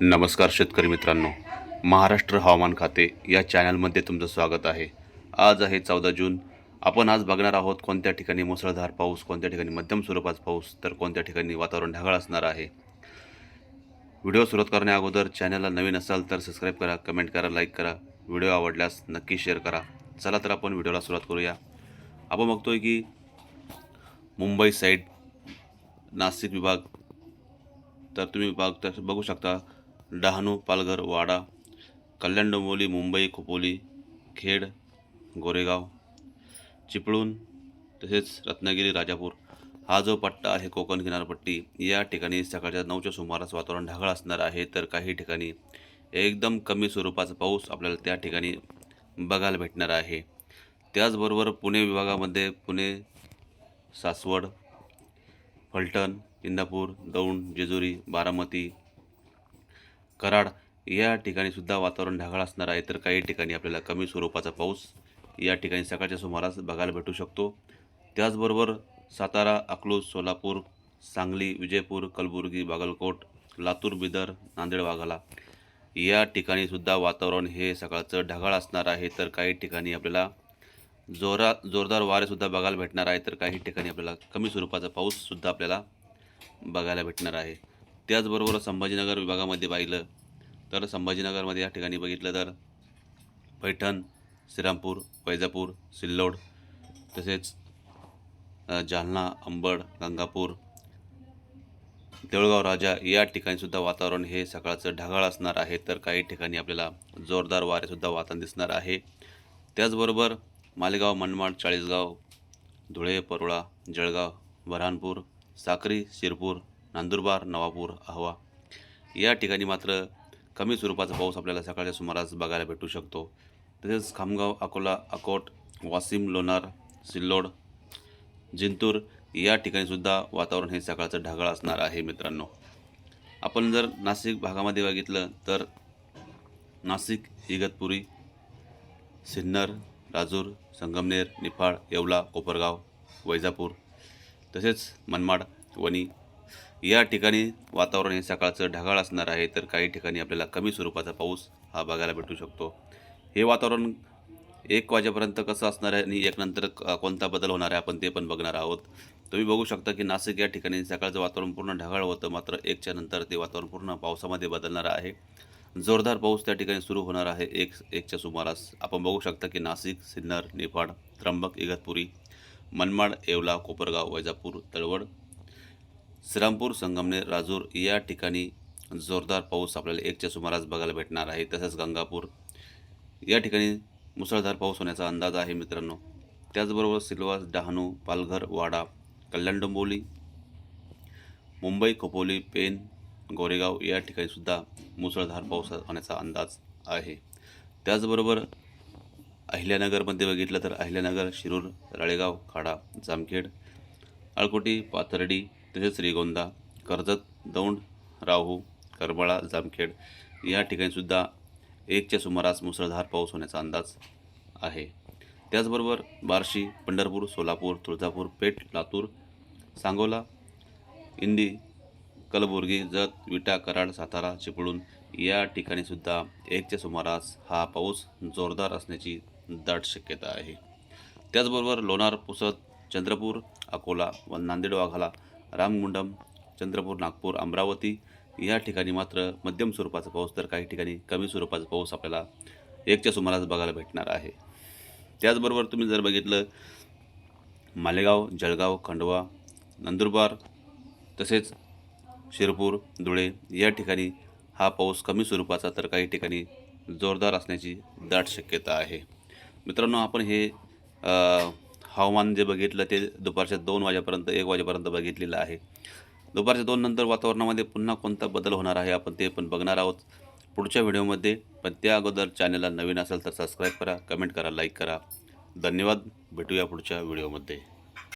नमस्कार शेतकरी मित्रांनो. महाराष्ट्र हवामान खाते या चॅनलमध्ये तुमचं स्वागत आहे. आज आहे चौदा जून. आपण आज बघणार आहोत कोणत्या ठिकाणी मुसळधार पाऊस कोणत्या ठिकाणी मध्यम स्वरूपाचा पाऊस तर कोणत्या ठिकाणी वातावरण ढगाळ असणार आहे. व्हिडिओ सुरुवात करण्याअगोदर चॅनलला नवीन असाल तर सबस्क्राईब करा कमेंट करा लाईक करा. व्हिडिओ आवडल्यास नक्की शेअर करा. चला तर आपण व्हिडिओला सुरुवात करूया. आपण बघतोय की मुंबई साईड नाशिक विभाग तर तुम्ही बघ बघू शकता डहाणू पालघर वाडा कल्याण डोंबिवली मुंबई खोपोली खेड गोरेगाव चिपळूण तसेच रत्नागिरी राजापूर. हा जो पट्टा आहे कोकण किनारपट्टी या ठिकाणी सकाळच्या नऊच्या सुमारास वातावरण ढगाळ असणार आहे. तर काही ठिकाणी एकदम कमी स्वरूपाचा पाऊस आपल्याला त्या ठिकाणी बघायला भेटणार आहे. त्याचबरोबर पुणे विभागामध्ये पुणे सासवड फलटण इंदापूर दौंड जेजुरी बारामती कराड या ठिकाणी सुद्धा वातावरण ढगाळ असणार आहे तर काही ठिकाणी आपल्याला कमी स्वरूपाचा पाऊस या ठिकाणी सकाळच्या सुमारास बघायला भेटू शकतो. त्याचबरोबर सातारा अकलूज सोलापूर सांगली विजयपूर कलबुर्गी बागलकोट लातूर बिदर नांदेड वाघाला या ठिकाणी सुद्धा वातावरण हे सकाळचं ढगाळ असणार आहे तर काही ठिकाणी आपल्याला जोरा जोरदार वारेसुद्धा बघायला भेटणार आहे तर काही ठिकाणी आपल्याला कमी स्वरूपाचा पाऊससुद्धा आपल्याला बघायला भेटणार आहे. त्याचबरोबर संभाजीनगर विभागामध्ये पाहिलं तर संभाजीनगरमध्ये या ठिकाणी बघितलं तर पैठण श्रीरामपूर वैजापूर सिल्लोड तसेच जालना अंबड गंगापूर देऊळगाव राजा या ठिकाणीसुद्धा वातावरण हे सकाळचं ढगाळ असणार आहे. तर काही ठिकाणी आपल्याला जोरदार वारेसुद्धा वातावरण दिसणार आहे. त्याचबरोबर मालेगाव मनमाड चाळीसगाव धुळे परोळा जळगाव बऱ्हाणपूर साक्री शिरपूर नंदुरबार नवापूर अहवा या ठिकाणी मात्र कमी स्वरूपाचा पाऊस आपल्याला सकाळच्या सुमारास बघायला भेटू शकतो. तसेच खामगाव अकोला अकोट वाशिम लोणार सिल्लोड जिंतूर या ठिकाणीसुद्धा वातावरण हे सकाळचं ढगाळ असणार आहे मित्रांनो. आपण जर नाशिक भागामध्ये बघितलं तर नाशिक इगतपुरी सिन्नर राजूर संगमनेर निफाड येवला कोपरगाव वैजापूर तसेच मनमाड वणी या ठिकाणी वातावरण हे सकाळचं ढगाळ असणार आहे तर काही ठिकाणी आपल्याला कमी स्वरूपाचा पाऊस हा बघायला भेटू शकतो. हे वातावरण एक वाजेपर्यंत कसं असणार आहे आणि एक नंतर क- कोणता बदल होणार आहे आपण ते पण बघणार आहोत. तुम्ही बघू शकता की नाशिक या ठिकाणी सकाळचं वातावरण पूर्ण ढगाळ होतं मात्र एकच्या नंतर ते वातावरण पूर्ण पावसामध्ये बदलणार आहे. जोरदार पाऊस त्या ठिकाणी सुरू होणार आहे एक एकच्या सुमारास. आपण बघू शकता की नाशिक सिन्नर निफाड त्र्यंबक इगतपुरी मनमाड येवला कोपरगाव वैजापूर तळवड श्रीरामपूर संगमनेर राजूर या ठिकाणी जोरदार पाऊस आपल्याला एकच्या सुमारास बघायला भेटणार आहे. तसंच गंगापूर या ठिकाणी मुसळधार पाऊस होण्याचा अंदाज आहे मित्रांनो. त्याचबरोबर सिल्वास डहाणू पालघर वाडा कल्याण डोंबोली मुंबई खोपोली पेन गोरेगाव या ठिकाणीसुद्धा मुसळधार पाऊस होण्याचा अंदाज आहे. त्याचबरोबर अहिल्यानगरमध्ये बघितलं तर अहिल्यानगर शिरूर राळेगाव खाडा जामखेड अळकोटी पाथर्डी तसेच श्रीगोंदा कर्जत दौंड राहू करबळा जामखेड या ठिकाणीसुद्धा एकच्या सुमारास मुसळधार पाऊस होण्याचा अंदाज आहे. त्याचबरोबर बार्शी पंढरपूर सोलापूर तुळजापूर पेठ लातूर सांगोला इंदी कलबुर्गी जत विटा कराड सातारा चिपळूण या ठिकाणीसुद्धा एकच्या सुमारास हा पाऊस जोरदार असण्याची दाट शक्यता आहे. त्याचबरोबर लोणार पुसद चंद्रपूर अकोला व नांदेड वाघाला रामगुंडम चंद्रपूर नागपूर अमरावती या ठिकाणी मात्र मध्यम स्वरूपाचा पाऊस तर काही ठिकाणी कमी स्वरूपाचा पाऊस आपल्याला एकच्या सुमारास बघायला भेटणार आहे. त्याचबरोबर तुम्ही जर बघितलं मालेगाव जळगाव खंडवा नंदुरबार तसेच शिरपूर धुळे या ठिकाणी हा पाऊस कमी स्वरूपाचा तर काही ठिकाणी जोरदार असण्याची दाट शक्यता आहे. मित्रांनो आपण हे हवामान जे बघितलं ते दुपारच्या दोन वाजेपर्यंत एक वाजेपर्यंत बघितलेलं आहे. दुपारच्या दोन नंतर वातावरणामध्ये पुन्हा कोणता बदल होणार आहे आपण ते पण बघणार आहोत. पुढच्या व्हिडिओमध्ये पण त्या अगोदर चॅनलला नवीन असेल तर सबस्क्राईब करा कमेंट करा लाईक करा. धन्यवाद. भेटूया पुढच्या व्हिडिओमध्ये.